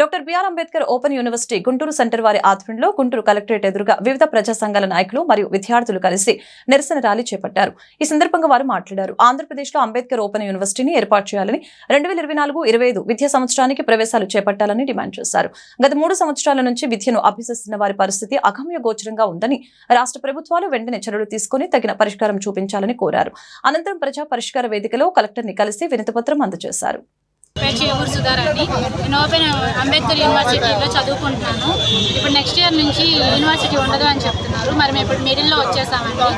Doctor BR Ambedkar open university Guntur centre వారి ఆధ్వర్యంలో Guntur collectorate ఎదురుగా వివిధ ప్రజా సంఘాల నాయకులు మరియు విద్యార్థులు కలిసి నిరసన ర్యాలీ చేపట్టారు. ఈ సందర్భంగా వారు మాట్లాడారు. ఆంధ్రప్రదేశ్లో అంబేద్కర్ ఓపెన్ యూనివర్సిటీని ఏర్పాటు చేయాలని రెండు వేల ఇరవై నాలుగు ఇరవై ఐదు విద్యా సంవత్సరానికి ప్రవేశాలు చేపట్టాలని డిమాండ్ చేశారు. గత మూడు సంవత్సరాల నుంచి విద్యను అభ్యసిస్తున్న వారి పరిస్థితి అగమ్య గోచరంగా ఉందని రాష్ట్ర ప్రభుత్వాలు వెంటనే చర్యలు తీసుకుని తగిన పరిష్కారం చూపించాలని కోరారు. అనంతరం ప్రజా పరిష్కార వేదికలో కలెక్టర్ని కలిసి వినతిపత్రం అందజేశారు. పేరు చేకూరు సుధారాణి నేను ఓపెన్ అంబేద్కర్ యూనివర్సిటీలో చదువుకుంటున్నాను. ఇప్పుడు నెక్స్ట్ ఇయర్ నుంచి యూనివర్సిటీ ఉండదు అని చెప్తున్నారు. మరి మేము ఇప్పుడు మిడిల్లో వచ్చేసామండి.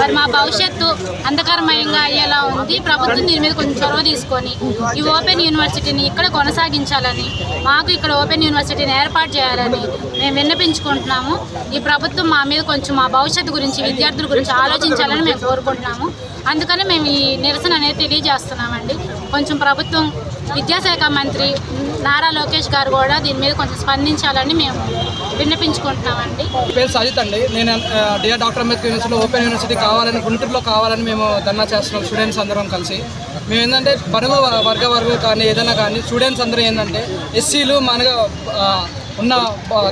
మరి మా భవిష్యత్తు అంధకరమయంగా అయ్యేలా ఉంది. ప్రభుత్వం దీని మీద కొంచెం చొరవ తీసుకొని ఈ ఓపెన్ యూనివర్సిటీని ఇక్కడ కొనసాగించాలని మాకు ఇక్కడ ఓపెన్ యూనివర్సిటీని ఏర్పాటు చేయాలని మేము విన్నపించుకుంటున్నాము. ఈ ప్రభుత్వం మా మీద కొంచెం మా భవిష్యత్తు గురించి విద్యార్థుల గురించి ఆలోచించాలని మేము కోరుకుంటున్నాము. అందుకని మేము ఈ నిరసన అనేది తెలియజేస్తున్నామండి. కొంచెం ప్రభుత్వం విద్యాశాఖ మంత్రి నారా లోకేష్ గారు కూడా దీని మీద కొంచెం స్పందించాలని మేము విన్నపించుకుంటున్నామండి. పేరు సజిత్ అండి. నేను డిఆర్ డాక్టర్ అంబేద్కర్ యూనివర్సిటీలో ఓపెన్ యూనివర్సిటీ కావాలని గుంటూరులో కావాలని మేము ధర్నా చేస్తున్నాం స్టూడెంట్స్ అందరం కలిసి. మేము ఏంటంటే పరుగు వర్గ వర్గం కానీ ఏదైనా కానీ స్టూడెంట్స్ అందరూ ఏంటంటే ఎస్సీలు మనగా ఉన్న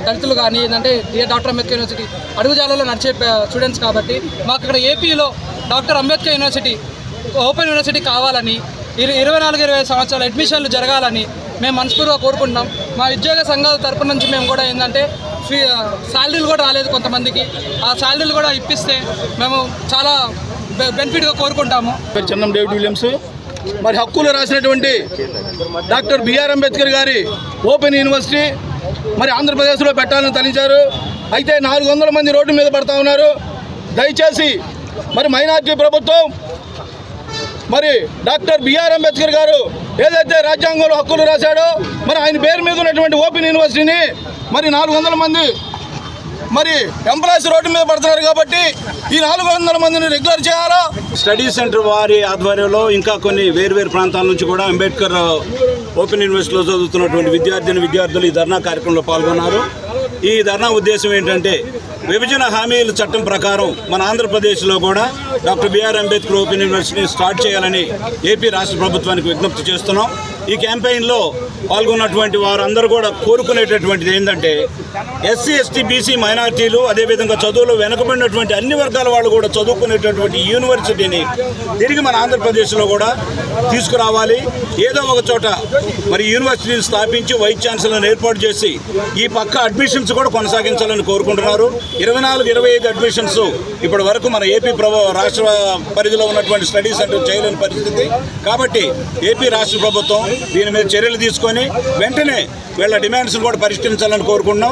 దళితులు కానీ ఏంటంటే డిఆర్ డాక్టర్ అంబేద్కర్ యూనివర్సిటీ అడుగుజాలలో నడిచే స్టూడెంట్స్ కాబట్టి మాకు ఇక్కడ ఏపీలో doctor Ambedkar university open university కావాలని ఇరవై నాలుగు ఇరవై సంవత్సరాలు అడ్మిషన్లు జరగాలని మేము మనస్ఫూర్తిగా కోరుకుంటున్నాం. మా ఉద్యోగ సంఘాల తరపు నుంచి మేము కూడా ఏంటంటే ఫీ శాలరీలు కూడా రాలేదు కొంతమందికి. ఆ శాలరీలు కూడా ఇప్పిస్తే మేము చాలా బె- బెనిఫిట్గా కోరుకుంటాము. పేరు చెన్నం డేవిడ్ విలియమ్స్. మరి హక్కులు రాసినటువంటి డాక్టర్ బిఆర్ అంబేద్కర్ గారి ఓపెన్ యూనివర్సిటీ మరి ఆంధ్రప్రదేశ్లో పెట్టాలని తలించారు. అయితే నాలుగు వందల మంది రోడ్డు మీద పడతా ఉన్నారు. దయచేసి మరి మైనార్టీ ప్రభుత్వం మరి డాక్టర్ బిఆర్ అంబేద్కర్ గారు ఏదైతే రాజ్యాంగంలో హక్కులు రాశాడో మరి ఆయన పేరు మీద ఉన్నటువంటి ఓపెన్ యూనివర్సిటీని మరి నాలుగు వందల మంది మరి ఎంప్లాయీస్ రోడ్డు మీద పడుతున్నారు కాబట్టి ఈ నాలుగు వందల మందిని రెగ్యులర్ చేయాలా? స్టడీ సెంటర్ వారి ఆధ్వర్యంలో ఇంకా కొన్ని వేర్వేరు ప్రాంతాల నుంచి కూడా అంబేద్కర్ ఓపెన్ యూనివర్సిటీలో చదువుతున్నటువంటి విద్యార్థిని విద్యార్థులు ఈ ధర్నా కార్యక్రమంలో పాల్గొన్నారు. ఈ ధర్నా ఉద్దేశం ఏంటంటే విభజన హామీల చట్టం ప్రకారం మన ఆంధ్రప్రదేశ్లో కూడా డాక్టర్ బిఆర్ అంబేద్కర్ ఓపెన్ యూనివర్సిటీని స్టార్ట్ చేయాలని ఏపీ రాష్ట్ర ప్రభుత్వానికి విజ్ఞప్తి చేస్తున్నాం. ఈ క్యాంపెయిన్లో పాల్గొన్నటువంటి వారందరూ కూడా కోరుకునేటటువంటిది ఏంటంటే ఎస్సీ ఎస్టీ బీసీ మైనార్టీలు అదేవిధంగా చదువులో వెనుకబడినటువంటి అన్ని వర్గాల వాళ్ళు కూడా చదువుకునేటటువంటి యూనివర్సిటీని తిరిగి మన ఆంధ్రప్రదేశ్లో కూడా తీసుకురావాలి. ఏదో ఒక చోట మరి యూనివర్సిటీని స్థాపించి వైస్ ఛాన్సలర్ని ఏర్పాటు చేసి ఈ పక్క అడ్మిషన్స్ కూడా కొనసాగించాలని కోరుకుంటున్నారు. ఇరవై నాలుగు ఇరవై ఐదు అడ్మిషన్స్ ఇప్పటి వరకు మన ఏపీ ప్రభు రాష్ట్ర పరిధిలో ఉన్నటువంటి స్టడీ సెంటర్ చేయలేని పరిస్థితి. కాబట్టి ఏపీ రాష్ట్ర ప్రభుత్వం దీని మీద చర్యలు తీసుకొని వెంటనే వీళ్ళ డిమాండ్స్ కూడా పరిష్కరించాలని కోరుకుంటున్నాం.